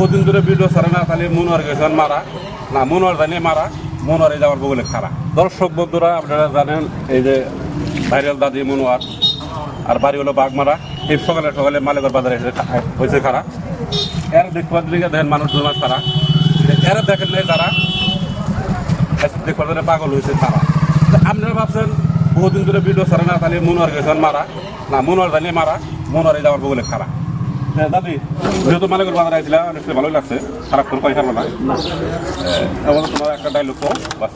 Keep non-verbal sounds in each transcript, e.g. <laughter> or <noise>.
বহুদিন ধরে ভিডিও ছাড়ে না তাহলে মনোয়ার গেছেন মারা। না মনোয়ার জানিয়ে মারা মনোয়ারে যাওয়ার বগলে খারা। দর্শক বন্ধুরা আপনারা জানেন এই যে ভাইরাল দাদি মনোয়ার আর বাড়ি হলো বাগমারা। এই সকালে সকালে মালিকর বাজারে এসে হয়েছে খারা। এর দেখবার দিকে দেখেন মানুষ জমা খারা এরা দেখেন নাই তারা দেখবার দিকে পাগল হয়েছে তারা। আপনারা ভাবছেন বহুদিন ধরে ভিডিও ছাড়ে না তাহলে মনোয়ার গেছেন মারা। না মনোয়ার জানিয়ে মারা মনোয়ারে যাওয়ার বগলে খারা। হ্যাঁ দাদি যেহেতু মালিকের বাজারে আইছিলাম অনেকটা ভালোই লাগছে। খারাপ করে না। তোমার একটা ডাইলগ বাস।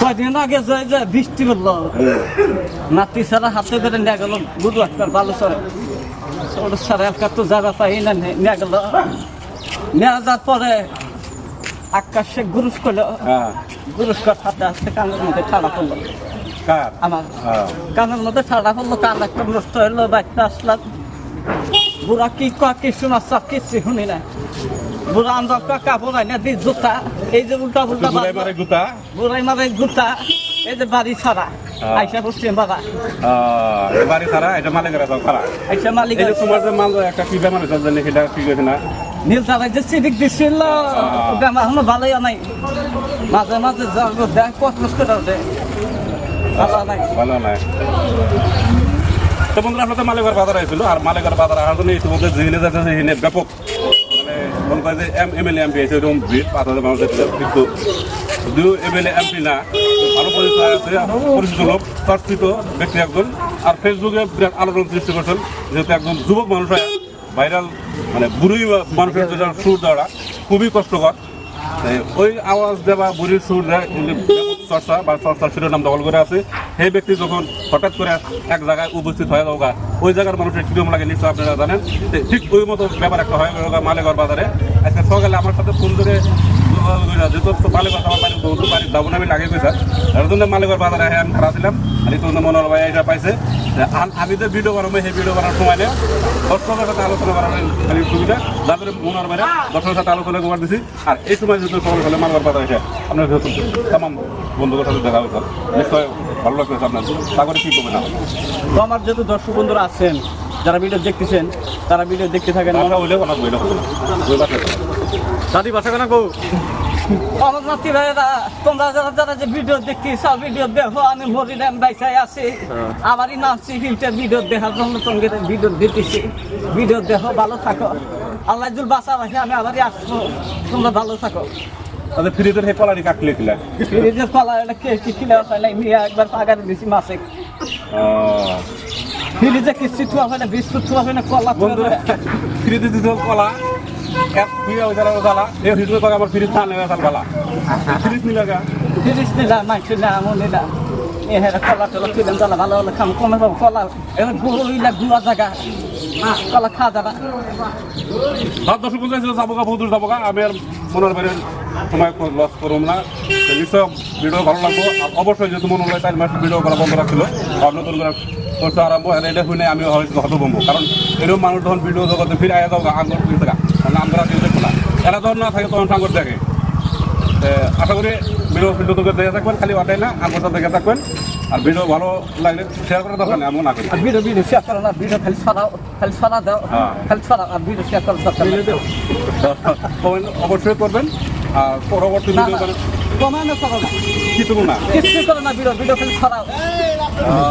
কয়দিন আগে যে যে বৃষ্টি পড়ল নাতি সারা হাতে করে নিয়ে গেল গুরু একবার ভালো সরে ওর সারা একটা তো জায়গা পাই না নিয়ে গেল। নিয়ে যাওয়ার পরে আকাশে গুরুস করল হ্যাঁ। গুরুস কর হাতে আসতে কানের মধ্যে ঠাড়া পড়ল। কার আমার। হ্যাঁ কানের মধ্যে ঠাড়া পড়ল কান একটা নষ্ট হইল বাচ্চা আসলাম। বুড়া কি ক কি শোনা সব কিছু শুনি না। বুড়া আমরা কাপড় আইনা দিই জুতা। এই যে উল্টা উল্টা গুতা বুড়াই মারে গুতা এই যে বাড়ি ছাড়া। হ্যাঁ। আইসা পশ্চিম এটা মালিকের মালিক যে তোমার যে মাল একটা কি বেমার হয়েছে জানি সেটা ঠিক হয়েছে না। নীল তারাই যে সিভিক দিছিল ওটা আমার এখনও ভালোই নাই। মাঝে মাঝে দেখ কত ওঠে তো বন্ধুরা, আপনাদের মালিকের বাজার আইছিল আর মালিকের বাজার আসার জন্য ইতিমধ্যে যেখানে যাচ্ছে সেখানে ব্যাপক। মানে মনে করে যে M M L A MP আছে এরকম ভিড় পাঁচ হাজার মানুষ কিন্তু যদিও এম এল এ এমপি না ভালো পরিচয় আছে পরিচিত লোক চর্চিত ব্যক্তি একজন। আর ফেসবুকে বিরাট আলোড়ন সৃষ্টি করছেন যেহেতু একজন যুবক মানুষ হয় ভাইরাল মানে বুড়ি মানুষের যেটা সুর দেওয়া খুবই কষ্টকর ওই আওয়াজ দেওয়া বুড়ির সুর চর্চা বা চর্চার শিরোনাম দখল করে আছে। সেই ব্যক্তি যখন হঠাৎ করে এক জায়গায় উপস্থিত হয়ে যাওয়া ওই জায়গার মানুষের কিরম লাগে নিশ্চয় আপনারা জানেন? ঠিক ওই মতো ব্যাপার একটা হয় ওই মালেগর বাজারে। আজকে সকালে আমার সাথে ফোন করে যেহেতু মালেগর আমার বাড়ি বন্ধু বাড়ির দাবন আমি লাগে গেছে এর জন্য বাজারে আমি খারাপ ছিলাম। আর এই তখন মনোর ভাই আমি যে ভিডিও বানাবো, সেই ভিডিও বানার সময় নেই দর্শকের আলোচনা করার খালি সুবিধা তারপরে মনোর বাইরে দর্শকের সাথে আলোচনা করার দিছি। আর এই সময় যেহেতু সকাল সকালে মালবার বাজার আপনার যেহেতু তামাম বন্ধুদের সাথে দেখা হয়েছে। নিশ্চয় ভালো লাগতেছে আপনার তারপরে কি করবেন তো আমার যেহেতু দর্শক বন্ধুরা আছেন যারা ভিডিও দেখতেছেন তারা ভিডিও দেখতে থাকেন আমরা হইলে অনেক দাদি বাসা কেন গো আমার নাতি ভাইরা তোমরা যারা যারা যে ভিডিও দেখতে সব ভিডিও দেখো আমি বাইসাই আছি। আমারই নাম সিভিলটা ভিডিও দেখার জন্য তোমাকে ভিডিও দিতেছি। ভিডিও দেখো ভালো থাকো। আল্লাহ বাসা রাখে আমি আবারই আসব। তোমরা ভালো থাকো। তাদের ফ্রিজের সেই কলারি কাটলে কিলা? ফ্রিজের কলা এটা কে কি কিনে নাই নিয়ে একবার পাগারে দিছি মাসে ফ্রিজে কিস্তি থুয়া হয় না বিস্কুট থুয়া হয় না কলা না। ফ্রিজে দিতে কলা এক হয়ে যারা এই ফ্রিজে কলা আমার ফ্রিজ না নেওয়া তার কলা ফ্রিজ নিলে গা। ফ্রিজ নিলাম মাংস নিলাম আমও নিলাম এ কলা টলা তুলেন জ্বালা ভালো হলে খাম কমে পাবো কলা জায়গা। কলা যাবা যাব গা দূর যাব গা আমি আর মনের বাইরে সময় লস করুম না। নিশ্চয় ভিডিও ভালো লাগবো। আর অবশ্যই যেহেতু মনে হয় চার মাস ভিডিও করা বন্ধ রাখছিল। আর নতুন করে চর্চা আরম্ভ আর এটা শুনে আমি হয়তো হতভম্ব। কারণ এরকম মানুষ যখন ভিডিও জগতে ফিরে আয়া যাও আঙ্গুর দিয়ে থাকা। কারণ আমরা দেখব না। এরা যখন না থাকে তখন সাঙ্গর এ, আশা করি ভিডিও ভিডিও তোকে দেখে থাকবেন খালি ওটাই না আঙ্গুর সাথে দেখে থাকবেন। আর ভিডিও ভালো লাগলে শেয়ার করার দরকার নেই এমন না করি। ভিডিও ভিডিও শেয়ার করো না ভিডিও খালি ছড়াও খালি ছড়া দাও। হ্যাঁ। খালি ছড়া আর ভিডিও শেয়ার করার দরকার <laughs> অবশ্যই করবেন। পরবর্তী না ভিডিও না। কিছু করো না। ভিডিও ভিডিও খালি ছড়াও